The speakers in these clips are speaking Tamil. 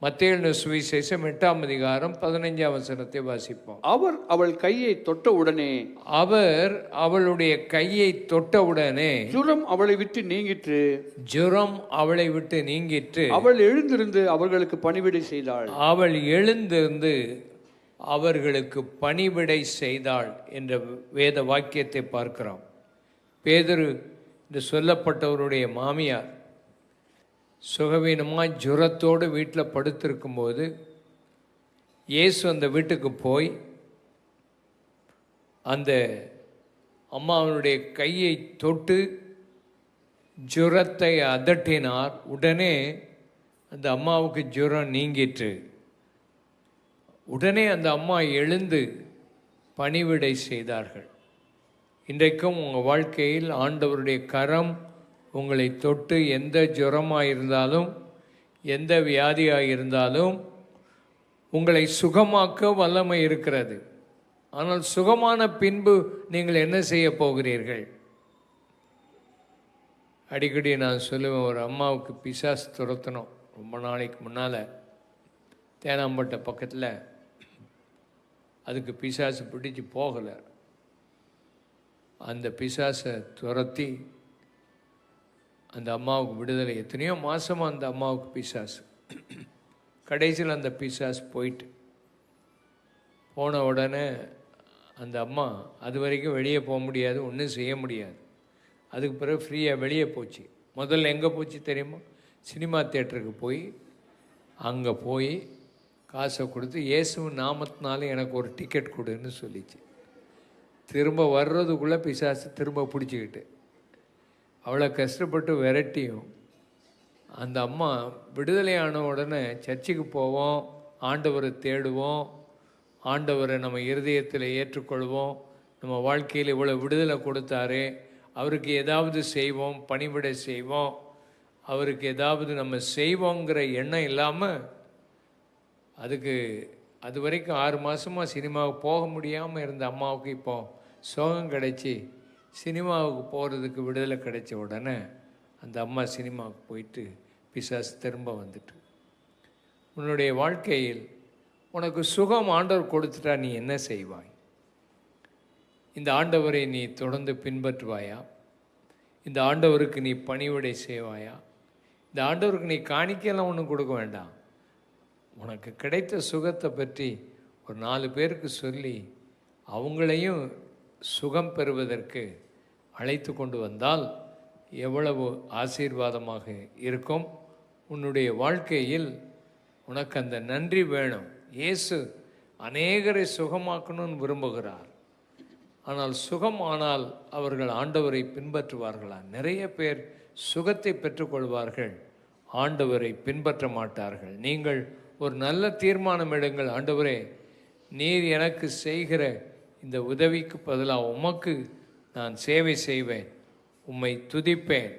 மத்திய சுவிசேஷம் எட்டாம் அதிகாரம் பதினைஞ்சாம் வசனத்தை வாசிப்போம். அவர் அவள் கையை தொட்ட உடனே அவர் அவளுடைய கையை தொட்டவுடனே ஜுரம் அவளை விட்டு நீங்கிற்று. ஜுரம் அவளை விட்டு நீங்கிற்று. அவள் எழுந்திருந்து அவர்களுக்கு பணிவிடை செய்தாள். அவள் எழுந்திருந்து அவர்களுக்கு பணிவிடை செய்தாள் என்ற வேத வாக்கியத்தை பார்க்கிறோம். பேதுரு என்று சொல்லப்பட்டவருடைய மாமியார் சுகவீனமாக ஜுரத்தோடு வீட்டில் படுத்திருக்கும்போது இயேசு அந்த வீட்டுக்கு போய் அந்த அம்மாவனுடைய கையை தொட்டு ஜுரத்தை அதட்டினார். உடனே அந்த அம்மாவுக்கு ஜுரம் நீங்கிற்று. உடனே அந்த அம்மா எழுந்து பணிவிடை செய்தார்கள். இன்றைக்கும் உங்கள் வாழ்க்கையில் ஆண்டவருடைய கரம் உங்களை தொட்டு எந்த ஜுரமாக இருந்தாலும் எந்த வியாதியாக இருந்தாலும் உங்களை சுகமாக்க வல்லமை இருக்கிறது. ஆனால் சுகமான பின்பு நீங்கள் என்ன செய்ய போகிறீர்கள்? அடிக்கடி நான் சொல்லுவேன் ஒரு அம்மாவுக்கு பிசாசு துரத்தணும். ரொம்ப நாளைக்கு முன்னால் தேனாம்பட்டை பக்கத்தில் அதுக்கு பிசாசு பிடிச்சி போகலை. அந்த பிசாசை துரத்தி அந்த அம்மாவுக்கு விடுதலை. எத்தனையோ மாதமாக அந்த அம்மாவுக்கு பிசாசு. கடைசியில் அந்த பிசாஸ் போயிட்டு போன உடனே அந்த அம்மா அது வரைக்கும் வெளியே போக முடியாது ஒன்றும் செய்ய முடியாது. அதுக்கு பிறகு ஃப்ரீயாக வெளியே போச்சு. முதல்ல எங்கே போச்சு தெரியுமா? சினிமா தேட்டருக்கு போய் அங்கே போய் காசை கொடுத்து இயேசுவின் நாமத்தினால எனக்கு ஒரு டிக்கெட் கொடுன்னு சொல்லிச்சு. திரும்ப வர்றதுக்குள்ளே பிசாசு திரும்ப பிடிச்சிக்கிட்டு அவ்வளோ கஷ்டப்பட்டு விரட்டியும். அந்த அம்மா விடுதலையான உடனே சர்ச்சுக்கு போவோம் ஆண்டவரை தேடுவோம் ஆண்டவரை நம்ம இருதயத்தில் ஏற்றுக்கொள்வோம். நம்ம வாழ்க்கையில் இவ்வளோ விடுதலை கொடுத்தாரு அவருக்கு ஏதாவது செய்வோம் பணிவிடை செய்வோம். அவருக்கு ஏதாவது நம்ம செய்வோங்கிற எண்ணம் இல்லாமல் அதுக்கு அது வரைக்கும் ஆறு மாதமாக சினிமாவுக்கு போக முடியாமல் இருந்த அம்மாவுக்கு இப்போ சோகம் கிடைச்சி. சினிமாவுக்கு போகிறதுக்கு விடுதலை கிடைச்ச உடனே அந்த அம்மா சினிமாவுக்கு போயிட்டு பிசாசு திரும்ப வந்துட்டு. உன்னுடைய வாழ்க்கையில் உனக்கு சுகம் ஆண்டவர் கொடுத்துட்டா நீ என்ன செய்வாய்? இந்த ஆண்டவரை நீ தொடர்ந்து பின்பற்றுவாயா? இந்த ஆண்டவருக்கு நீ பணிவிடை செய்வாயா? இந்த ஆண்டவருக்கு நீ காணிக்கையெல்லாம் ஒன்றும் கொடுக்க வேண்டாம். உனக்கு கிடைத்த சுகத்தை பற்றி ஒரு நாலு பேருக்கு சொல்லி அவங்களையும் சுகம் பெறுவதற்கு அழைத்து கொண்டு வந்தால் எவ்வளவு ஆசீர்வாதமாக இருக்கும். உன்னுடைய வாழ்க்கையில் உனக்கு அந்த நன்றி வேணும். இயேசு அநேகரை சுகமாக்கணும்னு விரும்புகிறார். ஆனால் சுகம் ஆனால் அவர்கள் ஆண்டவரை பின்பற்றுவார்களா? நிறைய பேர் சுகத்தை பெற்றுக்கொள்வார்கள். ஆண்டவரை பின்பற்ற மாட்டார்கள். நீங்கள் ஒரு நல்ல தீர்மானம் எடுங்கள். ஆண்டவரே நீர் எனக்கு செய்கிற இந்த உதவிக்கு பதிலாக உமக்கு நான் சேவை செய்வேன் உம்மை துதிப்பேன்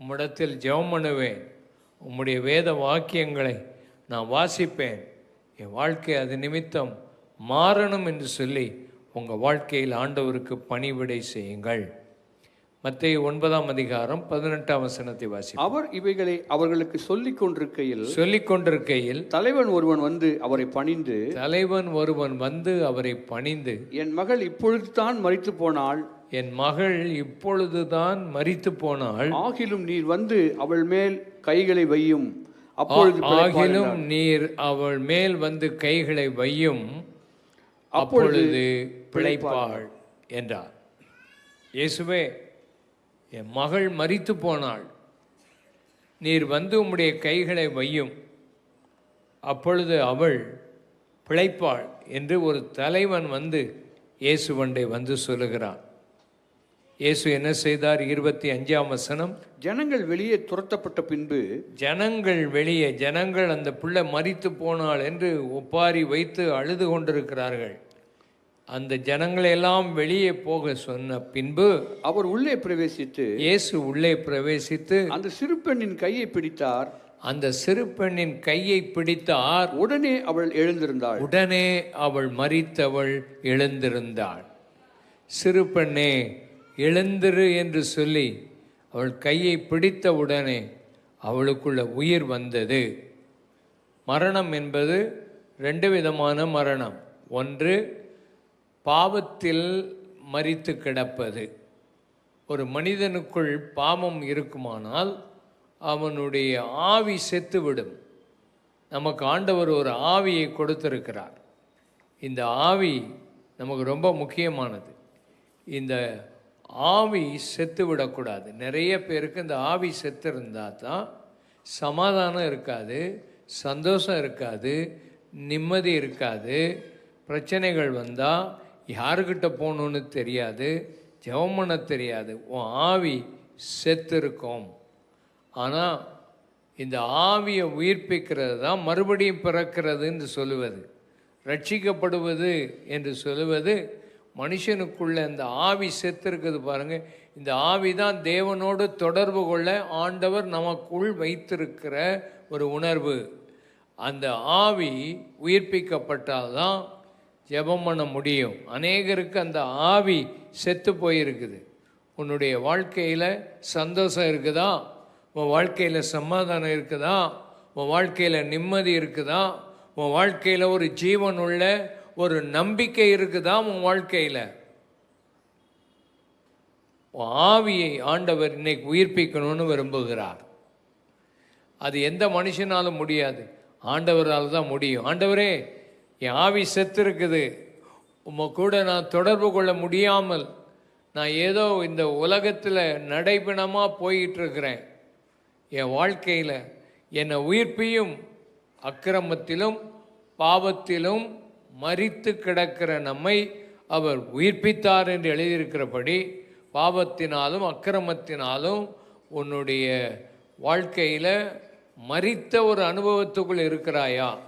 உம்மிடத்தில் ஜெபம் பண்ணுவேன் உம்முடைய வேத வாக்கியங்களை நான் வாசிப்பேன். என் வாழ்க்கை அது நிமித்தம் மாறணும் என்று சொல்லி உங்கள் வாழ்க்கையில் ஆண்டவருக்கு பணிவிடை செய்யுங்கள். மத்திய ஒன்பதாம் அதிகாரம் பதினெட்டாம் வசனத்தை வாசி அவர் இவைகளை அவர்களுக்கு சொல்லிக் கொண்டிருக்கையில் சொல்லிக் கொண்டிருக்கையில் தலைவன் ஒருவன் வந்து அவரை பணிந்து தலைவன் ஒருவன் வந்து அவரை பணிந்து என் மகள் இப்பொழுது தான் மறித்து போனாள் என் மகள் இப்பொழுதுதான் மரித்து போனாள். ஆகிலும் நீர் வந்து அவள் மேல் கைகளை வையும். அப்பொழுது ஆகிலும் நீர் அவள் மேல் வந்து கைகளை வையும். அப்பொழுது பிழைப்பாள் என்றார். இயேசுவே என் மகள் மரித்து போனாள். நீர் வந்து உம்முடைய கைகளை வையும். அப்பொழுது அவள் பிழைப்பாள் என்று ஒரு தலைவன் வந்து இயேசுவண்டை வந்து சொல்லுகிறான். இயேசு என்ன செய்தார்? இருபத்தி அஞ்சாம் வசனம். ஜனங்கள் வெளியே துரத்தப்பட்ட பின்பு ஜனங்கள் வெளியே ஜனங்கள் அந்த பிள்ளை மரித்து போனாள் என்று ஒப்பாரி வைத்து அழுது கொண்டிருக்கிறார்கள். அந்த ஜனங்களை எல்லாம் வெளியே போக சொன்ன பின்பு அவர் உள்ளே பிரவேசித்து இயேசு உள்ளே பிரவேசித்து அந்த சிறு பெண்ணின் கையை பிடித்தார். அந்த சிறு பெண்ணின் கையை பிடித்தார். உடனே அவள் எழுந்திருந்தாள். உடனே அவள் மரித்தவள் எழுந்திருந்தாள். சிறு பெண்ணே எழுந்திரு என்று சொல்லி அவள் கையை பிடித்த உடனே அவளுக்குள்ள உயிர் வந்தது. மரணம் என்பது ரெண்டு விதமான மரணம். ஒன்று பாவத்தில் மறித்து கிடப்பது. ஒரு மனிதனுக்குள் பாவம் இருக்குமானால் அவனுடைய ஆவி செத்துவிடும். நமக்கு ஆண்டவர் ஒரு ஆவியை கொடுத்திருக்கிறார். இந்த ஆவி நமக்கு ரொம்ப முக்கியமானது. இந்த ஆவி செத்து விடக்கூடாது. நிறைய பேருக்கு இந்த ஆவி செத்து இருந்தால் தான் சமாதானம் இருக்காது சந்தோஷம் இருக்காது நிம்மதி இருக்காது. பிரச்சனைகள் வந்தால் யாருக்கிட்ட போகணுன்னு தெரியாது ஜெபம் பண்ண தெரியாது. உன் ஆவி செத்து இருக்கும் ஆனால் இந்த ஆவியை உயிர்ப்பிக்கிறது தான் மறுபடியும் பிறக்கிறதுன்னு சொல்லுவது. ரட்சிக்கப்படுவது என்று சொல்லுவது மனுஷனுக்குள்ள இந்த ஆவி செத்துருக்குது பாருங்கள் இந்த ஆவி தான் தேவனோடு தொடர்பு கொள்ள ஆண்டவர் நமக்குள் வைத்திருக்கிற ஒரு உணர்வு. அந்த ஆவி உயிர்ப்பிக்கப்பட்டால் தான் ஜெபம் பண்ண முடியும். அநேகருக்கு அந்த ஆவி செத்து போயிருக்குது. உன்னுடைய வாழ்க்கையில் சந்தோஷம் இருக்குதா? உன் வாழ்க்கையில் சமாதானம் இருக்குதா? உன் வாழ்க்கையில் நிம்மதி இருக்குதா? உன் வாழ்க்கையில் ஒரு ஜீவன் உள்ள ஒரு நம்பிக்கை இருக்குதா உன் வாழ்க்கையில்? ஆவியை ஆண்டவர் இன்னைக்கு உயிர்ப்பிக்கணும்னு விரும்புகிறார். அது எந்த மனுஷனாலும் முடியாது. ஆண்டவரால் தான் முடியும். ஆண்டவரே என் ஆவி செத்து இருக்குது. கூட நான் தொடர்பு கொள்ள முடியாமல் நான் ஏதோ இந்த உலகத்தில் நடைபிணமாக போயிட்டு இருக்கிறேன் என் வாழ்க்கையில் என்னை உயிர்ப்பியும் அக்கிரமத்திலும் பாவத்திலும் மறித்து கிடக்கிற நம்மை அவர் உயிர்ப்பித்தார் என்று எழுதியிருக்கிறபடி பாவத்தினாலும் அக்கிரமத்தினாலும் உன்னுடைய வாழ்க்கையில் மறித்த ஒரு அனுபவத்துக்குள் இருக்கிறாயா?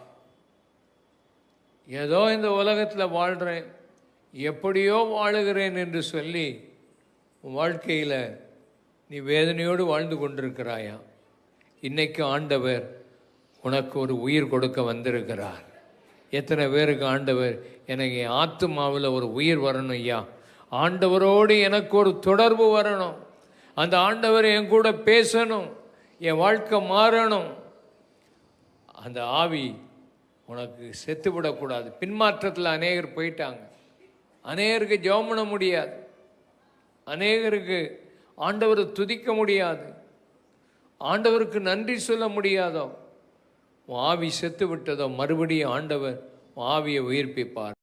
ஏதோ இந்த உலகத்தில் வாழ்கிறேன் எப்படியோ வாழுகிறேன் என்று சொல்லி உன் வாழ்க்கையில் நீ வேதனையோடு வாழ்ந்து கொண்டிருக்கிறாயா? இன்னைக்கு ஆண்டவர் உனக்கு ஒரு உயிர் கொடுக்க வந்திருக்கிறார். எத்தனை பேருக்கு ஆண்டவர் எனக்கு என் ஆத்துமாவில் ஒரு உயிர் வரணும் ஐயா. ஆண்டவரோடு எனக்கு ஒரு தொடர்பு வரணும். அந்த ஆண்டவர் என் கூட பேசணும். என் வாழ்க்கை மாறணும். அந்த ஆவி உனக்கு செத்து விடக்கூடாது பின்மாற்றத்தில் அநேகர் போயிட்டாங்க. அநேகருக்கு ஜெபம் பண்ண முடியாது. அநேகருக்கு ஆண்டவரை துதிக்க முடியாது. ஆண்டவருக்கு நன்றி சொல்ல முடியாதோ? ஆவி செத்து விட்டதோ மறுபடியும் ஆண்டவர் ஆவியை உயிர்ப்பிப்பார்.